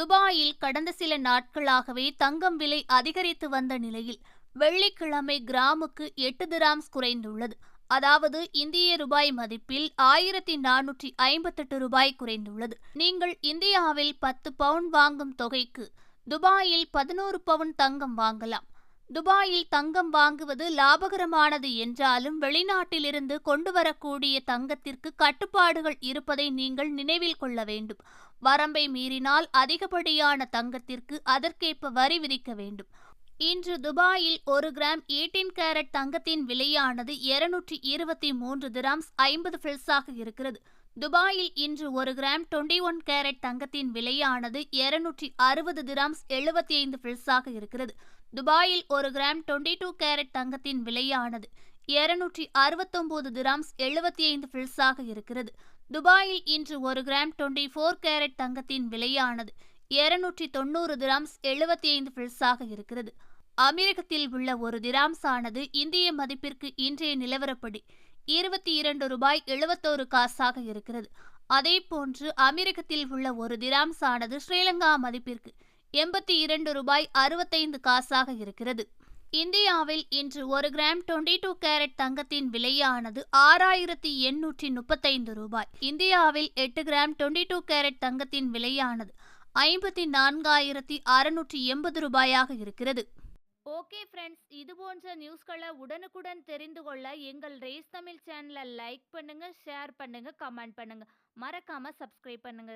துபாயில் கடந்த சில நாட்களாகவே தங்கம் விலை அதிகரித்து வந்த நிலையில் வெள்ளிக்கிழமை கிராமுக்கு எட்டு திராம்ஸ் குறைந்துள்ளது. அதாவது இந்திய ரூபாய் மதிப்பில் ஆயிரத்தி நானூற்றி ஐம்பத்தெட்டு ரூபாய் குறைந்துள்ளது. நீங்கள் இந்தியாவில் பத்து பவுன் வாங்கும் தொகைக்கு துபாயில் பதினோரு பவுன் தங்கம் வாங்கலாம். துபாயில் தங்கம் வாங்குவது லாபகரமானது என்றாலும் வெளிநாட்டிலிருந்து கொண்டு வரக்கூடிய தங்கத்திற்கு கட்டுப்பாடுகள் இருப்பதை நீங்கள் நினைவில் கொள்ள வேண்டும். வரம்பை மீறினால் அதிகப்படியான தங்கத்திற்கு அதற்கேற்ப வரி விதிக்க வேண்டும். இன்று துபாயில் ஒரு கிராம் எயிட்டீன் கேரட் தங்கத்தின் விலையானது இருநூற்றி இருபத்தி மூன்று திராம்ஸ் ஐம்பது ஃபில்ஸாக இருக்கிறது. துபாயில் இன்று ஒரு கிராம் டுவெண்ட்டி ஒன் கேரட் தங்கத்தின் விலையானது இருநூற்றி அறுபது திராம்ஸ் எழுபத்தி ஐந்து ஃபில்ஸாக இருக்கிறது. துபாயில் ஒரு கிராம் டுவெண்ட்டி டூ கேரட் தங்கத்தின் விலையானது இருநூற்றி அறுபத்தொம்போது திராம்ஸ் எழுபத்தி ஐந்து ஃபில்ஸாக இருக்கிறது. துபாயில் இன்று ஒரு கிராம் டுவெண்ட்டி ஃபோர் கேரட் தங்கத்தின் விலையானது இருநூற்றி தொண்ணூறு திராம்ஸ் எழுபத்தி ஐந்து பில்ஸாக இருக்கிறது. அமெரிக்கத்தில் உள்ள ஒரு திராம்ஸ் ஆனது இந்திய மதிப்பிற்கு இன்றைய நிலவரப்படி இருபத்தி இரண்டு ரூபாய் எழுபத்தோரு காசாக இருக்கிறது. அதே போன்று அமெரிக்கத்தில் உள்ள ஒரு திராம்ஸ் ஆனது ஸ்ரீலங்கா மதிப்பிற்கு எண்பத்தி இரண்டு ரூபாய் அறுபத்தைந்து காசாக இருக்கிறது. இந்தியாவில் இன்று ஒரு கிராம் டுவெண்ட்டி டூ கேரட் தங்கத்தின் விலையானது ஆறாயிரத்தி எண்ணூற்றி முப்பத்தைந்து ரூபாய். இந்தியாவில் எட்டு கிராம் டுவெண்ட்டி டூ கேரட் தங்கத்தின் விலையானது ஐம்பத்தி நான்காயிரத்தி அறுநூற்றி எண்பது ரூபாயாக இருக்கிறது. ஓகே ஃப்ரெண்ட்ஸ் இது போன்ற நியூஸ்களை உடனுக்குடன் தெரிந்து கொள்ள எங்கள் ரேஸ் தமிழ் சேனலை லைக் பண்ணுங்க ஷேர் பண்ணுங்க கமெண்ட் பண்ணுங்க. மறக்காம சப்ஸ்கிரைப் பண்ணுங்க.